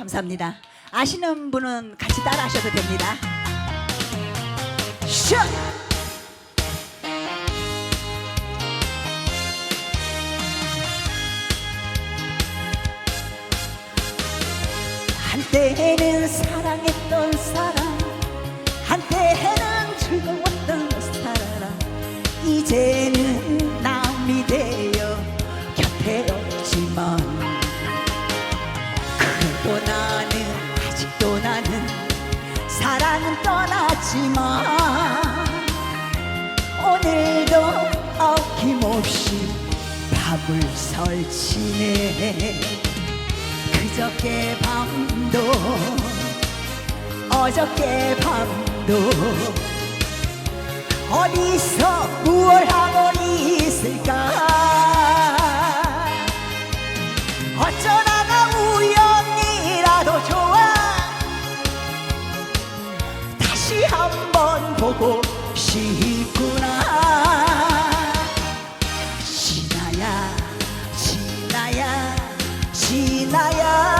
감사합니다. 아시는 분은 같이 따라 하셔도 됩니다. 슛! 한때는 사랑했던 사람 한때는 즐거웠던 사람 이제는 남이 되어 곁에 사랑은 떠났지만 오늘도 아낌없이 밥을 설치네 그저께 밤도 어저께 밤도 어디서 보고 싶구나. 신아야 신아야 신아야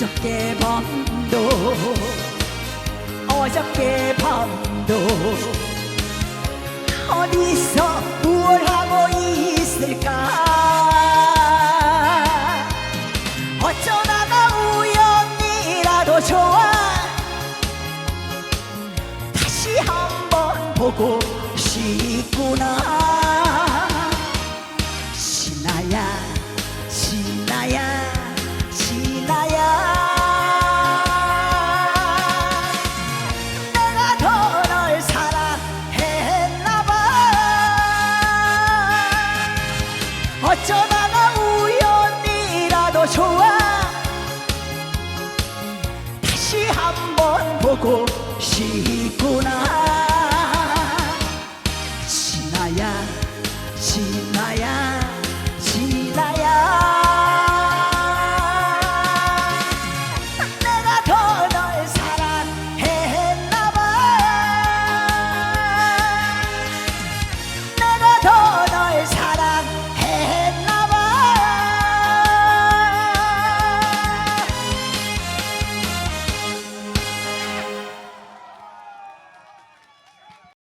어저께 밤도 어저께 밤도 어디서 무얼 하고 있을까? 어쩌다가 우연이라도 좋아? 다시 한번 보고 싶구나 다시 한번 보고 싶구나